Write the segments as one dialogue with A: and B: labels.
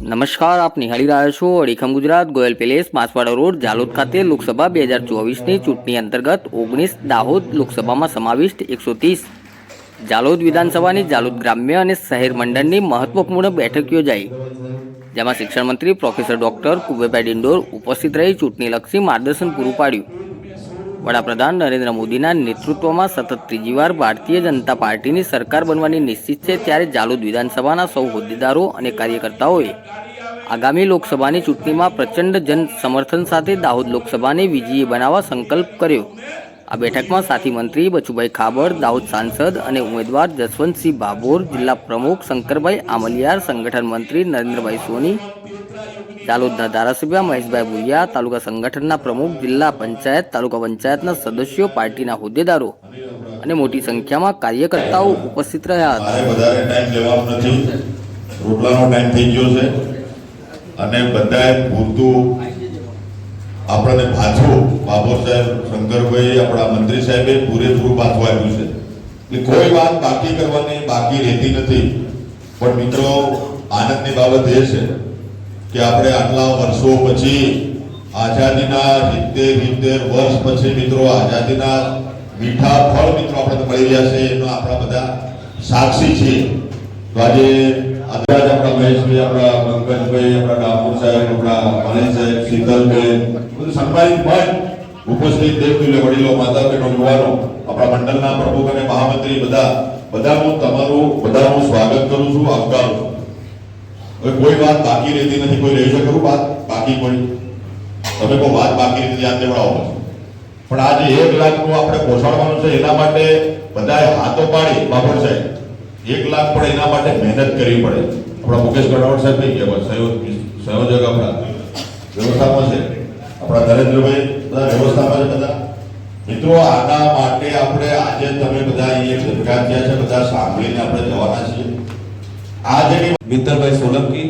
A: નમસ્કાર, આપ નિહાળી રહ્યા છો અડીખમ ગુજરાત, ગોયલ પેલેસ માસવાડા રોડ જાલોદ ખાતે લોકસભા બે હજાર ચોવીસની ચૂંટણી અંતર્ગત ઓગણીસ દાહોદ લોકસભામાં સમાવિષ્ટ એકસો ત્રીસ. જાલોદ વિધાનસભાની જાલોદ ગ્રામ્ય અને શહેર મંડળની મહત્વપૂર્ણ બેઠક યોજાઈ. જેમાં શિક્ષણ મંત્રી પ્રોફેસર ડોક્ટર કુબેભાઈ ડિંડોર ઉપસ્થિત રહી ચૂંટણીલક્ષી માર્ગદર્શન પૂરું પાડ્યું. વડાપ્રધાન નરેન્દ્ર મોદીના નેતૃત્વમાં સતત ત્રીજીવાર ભારતીય જનતા પાર્ટીની સરકાર બનવાની નિશ્ચિત છે ત્યારે જાલોદ વિધાનસભાના સૌ હોદ્દેદારો અને કાર્યકર્તાઓએ આગામી લોકસભાની ચૂંટણીમાં પ્રચંડ જન સમર્થન સાથે દાહોદ લોકસભાને વિજયી બનાવવા સંકલ્પ કર્યો. આ બેઠકમાં સાથી મંત્રી બચુભાઈ ખાબડ, દાહોદ સાંસદ અને ઉમેદવાર જસવંતસિંહ ભાભોર, જિલ્લા પ્રમુખ શંકરભાઈ આમલિયાર, સંગઠન મંત્રી નરેન્દ્રભાઈ સોની જાલોદના ધારાસભ્ય મહેશભાઈ ભુરિયા, તાલુકા સંગઠનના પ્રમુખ, જિલ્લા પંચાયત, તાલુકા પંચાયતના સદસ્યો, પાર્ટીના હોદ્દેદારો અને મોટી સંખ્યામાં કાર્યકર્તાઓ ઉપસ્થિત રહ્યા હતા.
B: રોટલાનો ટાઈમ થઈ ગયો છે. અને બધાએ પૂરતું આપણને પાછું બાબો સાહેબ, શંકરભાઈ, આપણા મંત્રી સાહેબે પૂરેપૂરું પાછું આપ્યું છે. એટલે કોઈ વાત બાકી કરવાની બાકી રહેતી નથી. પણ મિત્રો, આનંદની બાબત એ છે કે આપણે આટલા વર્ષો પછી આઝાદીના સિત્તેર સિત્તેર વર્ષ પછી મિત્રો આઝાદીના મીઠા ફળ મિત્રો આપણે મળી રહ્યા છે, એનો આપણા બધા સાક્ષી છે તો આજે અત્યારે આપણા મહેશભાઈ, આપણા પંકજભાઈ, આપણા ડામોર સાહેબ, આપણા મનીષ સાહેબ, શીતલબેન, બધું સન્માનિત ભાઈ ઉપસ્થિત દેવતુલ્ય વડીલો, માતા બહેનો યુવાનો, આપણા મંડળના પ્રમુખ અને મહામંત્રી બધા બધા તમારું બધા સ્વાગત કરું છું, આવકારું છું. હવે કોઈ વાત બાકી રહેતી નથી, કોઈ રહી ખરું વાત? બાકી કોઈ? તમે કોઈ વાત બાકી રહેતી યાદ દેવડાવો પણ આજે એક લાખનું આપણે પહોંચાડવાનું છે, એના માટે બધાએ હાથો પાડી બાપડ સાહેબ. એક લાખ પણ એના માટે મહેનત કરવી પડે. આપણા મુકેશ ગણાવટ સાહેબ કઈ ગયા સંયોજક આપણા. વ્યવસ્થામાં છે. આપણા નરેન્દ્રભાઈ બધા વ્યવસ્થામાં છે બધા. મિત્રો, આના માટે આપણે આજે તમે બધા અહીંયા ભેગા થયા છે, બધા સાંભળીને આપણે જવાના છીએ. આ જેની
C: સોલંકી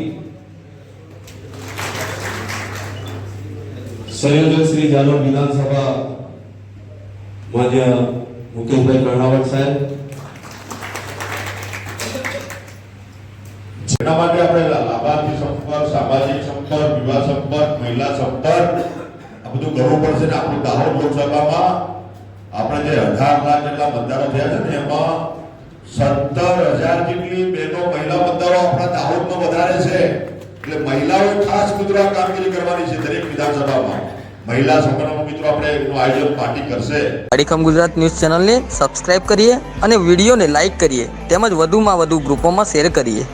C: સંયોજક શ્રી જાલોર વિધાનસભા માન્ય મુકેશભાઈ કર્ણાવટ સાહેબ
B: જેના માટે આપણે લાભાર્થી સંપર્ક, સામાજિક સંપર્ક, વિવાહ સંપર્ક, મહિલા સંપર્ક, આ બધું કરવું પડશે ને આપણું દાહોદ લોકસભામાં. આપણે જે અઢાર લાખ જેટલા મતદારો થયા છે ને એમાં સત્તર હજાર જેટલી બહેનો મહિલા મતદારો આપણા દાહોદમાં વધારે છે. એટલે મહિલાઓએ ખાસ મિત્રો કામગીરી કરવાની છે દરેક વિધાનસભામાં. મહિલા સંગઠનો મિત્રો આપણે એનું આયોજન પાર્ટી કરશે.
A: અડીખમ ગુજરાત ન્યૂઝ ચેનલને સબસ્ક્રાઇબ કરીએ અને વિડીયોને લાઇક કરીએ. તેમજ વધુમાં વધુ ગ્રુપોમાં શેર કરીએ.